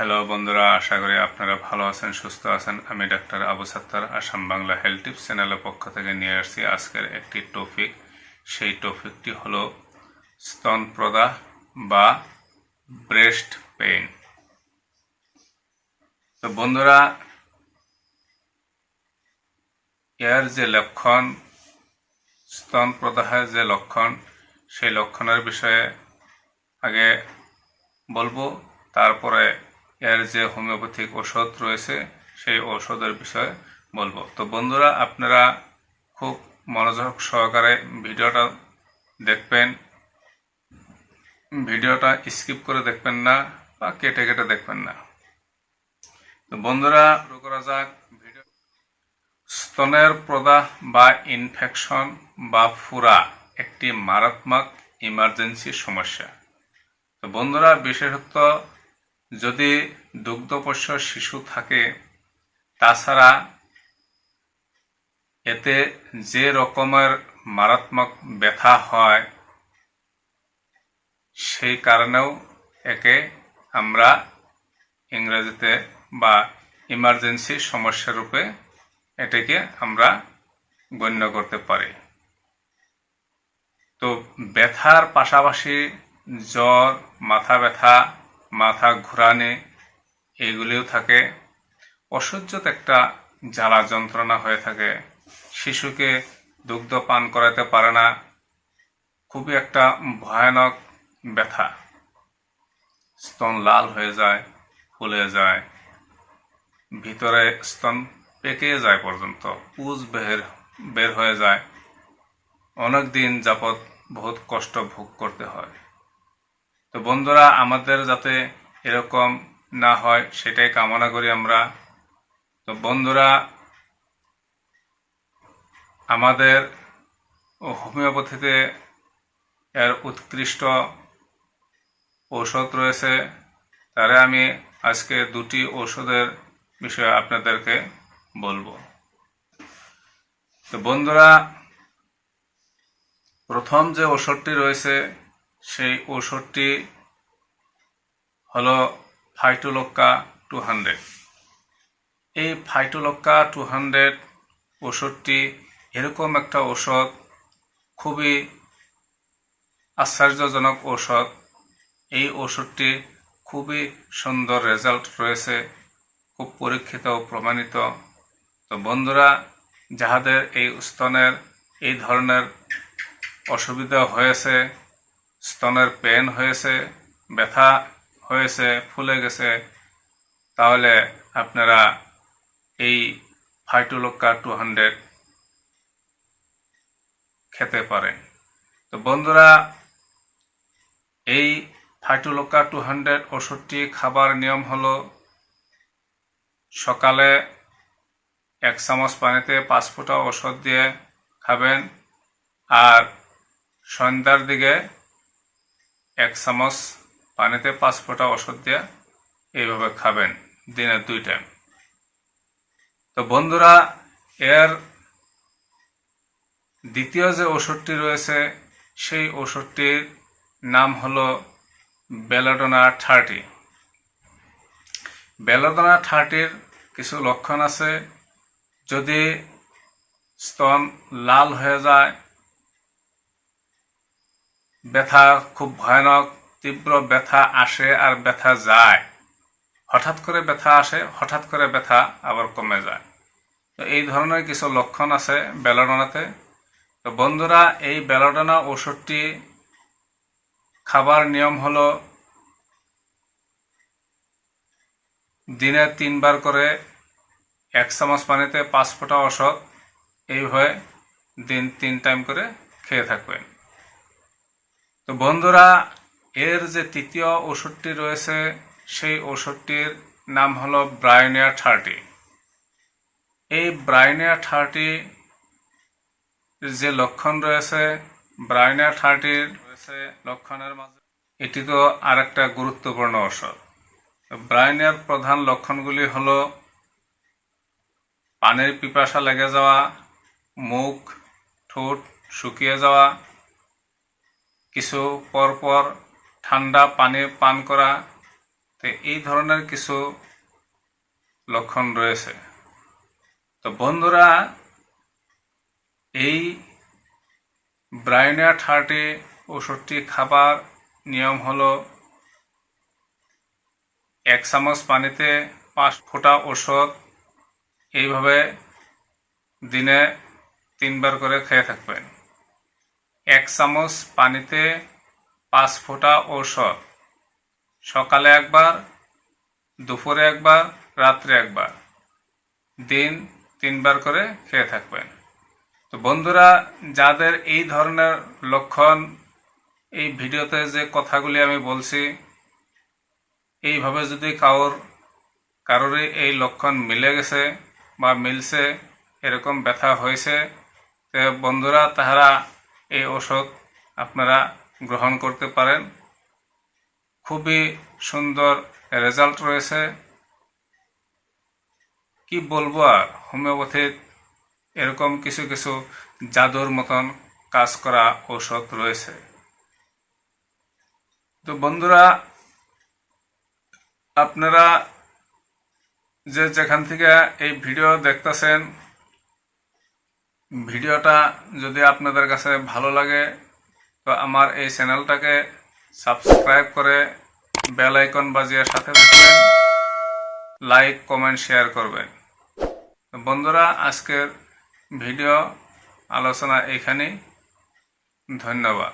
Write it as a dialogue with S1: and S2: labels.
S1: Hello বন্ধুরা, আশা করি আপনারা ভালো আছেন, সুস্থ আছেন। আমি doctor Abu Sattar, Assam Bangla health tips চ্যানেলের পক্ষ থেকে নিয়ে আসছি আজকের একটি টপিক। সেই টপিকটি হলো স্তন প্রদাহ বা ব্রেস্ট পেইন। তো বন্ধুরা, এর যে লক্ষণ স্তন প্রদাহের যে লক্ষণ, সেই লক্ষণের বিষয়ে আগে বলব, তারপরে এর যে হোমিওপ্যাথিক ওষুধ রয়েছে, সেই ওষুধের বিষয়ে বলব। তো বন্ধুরা, আপনারা খুব মনোযোগ সহকারে ভিডিওটা দেখবেন। ভিডিওটা স্কিপ করে দেখবেন না বা কেটে কেটে দেখবেন না। তো বন্ধুরা, শুরু করা যাক। ভিডিও স্তনের প্রদাহ বা ইনফেকশন বা ফুরা একটি মারাত্মক ইমার্জেন্সি সমস্যা। তো বন্ধুরা, বিশেষত যদি দুগ্ধপোষ্য শিশু থাকে, তাছাড়া এতে যে রকমের মারাত্মক ব্যথা হয়, সেই কারণেও একে আমরা ইংরেজিতে বা ইমার্জেন্সি সমস্যা রূপে এটাকে আমরা গণ্য করতে পারি। তো ব্যথার পাশাপাশি জ্বর, মাথা ব্যথা মাথা ঘুরানি, এগুলিও থাকে। অসহ্যত একটা জ্বালা যন্ত্রণা হয়ে থাকে। শিশুকে দুগ্ধ পান করাতে পারে না। খুবই একটা ভয়ানক ব্যথা। স্তন লাল হয়ে যায়, ফুলে যায়। ভিতরে স্তন পেকে যায় পর্যন্ত, পুজ বের বের হয়ে যায়। অনেক দিন যাবৎ বহুত কষ্ট ভোগ করতে হয়। তো বন্ধুরা, আমাদের যাতে এরকম না হয়, সেটাই কামনা করি আমরা। তো বন্ধুরা, আমাদের হোমিওপ্যাথিতে এর উৎকৃষ্ট ঔষধ রয়েছে। তারে আমি আজকে দুটি ঔষধের বিষয়ে আপনাদেরকে বলব। তো বন্ধুরা, প্রথম যে ওষুধটি রয়েছে সেই ঔষধটি হলো ফাইটোলক্কা টু হান্ড্রেড এই ফাইটোলক্কা টু হান্ড্রেড ওষুধটি এরকম একটা ঔষধ, খুবই আশ্চর্যজনক ঔষধ। এই ওষুধটি খুবই সুন্দর রেজাল্ট রয়েছে, খুব পরীক্ষিত ও প্রমাণিত। তো বন্ধুরা, যাহাদের এই স্তনের এই ধরনের অসুবিধা হয়েছে স্তনের পেন হয়েছে, ব্যথা হয়েছে, ফুলে গেছে, তাহলে আপনারা এই ফাইটোলোক্কা টু হান্ড্রেড খেতে পারেন। তো বন্ধুরা, এই ফাইটোলোক্কা টু হান্ড্রেড ওষুধটি খাবার নিয়ম হলো, সকালে এক চামচ পানিতে পাঁচ ফোঁটা ওষুধ দিয়ে খাবেন, আর সন্ধ্যার দিকে এক চামচ পানিতে পাঁচ ফোঁটা ওষুধ দিয়ে এইভাবে খাবেন দিনে দুই টাইম তো বন্ধুরা, এর দ্বিতীয় যে ওষুধটি রয়েছে, সেই ওষুধটির নাম হলো বেলাডোনা থার্টি। বেলাডোনা থার্টির কিছু লক্ষণ আছে। যদি স্তন লাল হয়ে যায় ব্যথা খুব ভয়ানক, তীব্র ব্যথা আসে আর ব্যথা যায়। হঠাৎ করে ব্যথা আসে, হঠাৎ করে ব্যথা আবার কমে যায়। তো এই ধরনের কিছু লক্ষণ আছে বেলাডোনাতে। তো বন্ধুরা, এই বেলাডোনা ওষুধটি খাবার নিয়ম হলো দিনে তিনবার করে এক চামচ পানিতে পাঁচ ফোঁটা ওষুধ এইভাবে দিন তিন টাইম করে খেয়ে থাকবেন। তো বন্ধুরা, এর যে তৃতীয় ওষুধটি রয়েছে, সেই ওষুধটির নাম হলো ব্রাইনিয়া থার্টি এই ব্রাইনিয়া থার্টি যে লক্ষণ রয়েছে ব্রাইনিয়া থার্টির রয়েছে লক্ষণের মাঝে, এটি তো আরেকটা গুরুত্বপূর্ণ ওষুধ। ব্রাইনিয়ার প্রধান লক্ষণগুলি হলো পানির পিপাসা লেগে যাওয়া, মুখ, ঠোঁট শুকিয়ে যাওয়া কিছু পরপর ঠান্ডা পানি পান করা, তো এই ধরনের কিছু লক্ষণ রয়েছে। তো বন্ধুরা, এই ব্রাইনিয়া থার্টি ওষুধটি খাবার নিয়ম হলো এক চামচ পানিতে পাঁচ ফোঁটা ওষুধ এইভাবে দিনে তিনবার করে খেয়ে থাকবেন। এক চামচ পানিতে পাঁচ ফোঁটা ঔষধ। সকালে একবার, দুপুরে একবার, রাত্রে একবার। দিন তিনবার করে খেয়ে থাকবেন। তো বন্ধুরা, যাদের এই ধরনের লক্ষণ, এই ভিডিওতে যে কথাগুলি আমি বলছি, এইভাবে যদি কারোর কারোরই এই লক্ষণ মিলে গেছে বা মিলছে, এরকম ব্যথা হয়েছে, তো বন্ধুরা তাহারা এই ওষুধ আপনারা গ্রহণ করতে পারেন। খুবই সুন্দর রেজাল্ট রয়েছে। কি বলব আর হোমিওপ্যাথির এরকম কিছু কিছু জাদুর মতন কাজ করা ঔষধ রয়েছে। তো বন্ধুরা, আপনারা যে যেখান থেকে এই ভিডিও দেখতেছেন ভিডিওটা যদি আপনাদের কাছে ভালো লাগে, তো আমার এই চ্যানেলটাকে সাবস্ক্রাইব করে বেল আইকন বাজিয়ে সাথে থাকবেন, লাইক, কমেন্ট, শেয়ার করবেন। বন্ধুরা, আজকের ভিডিও আলোচনা এখানেই। ধন্যবাদ।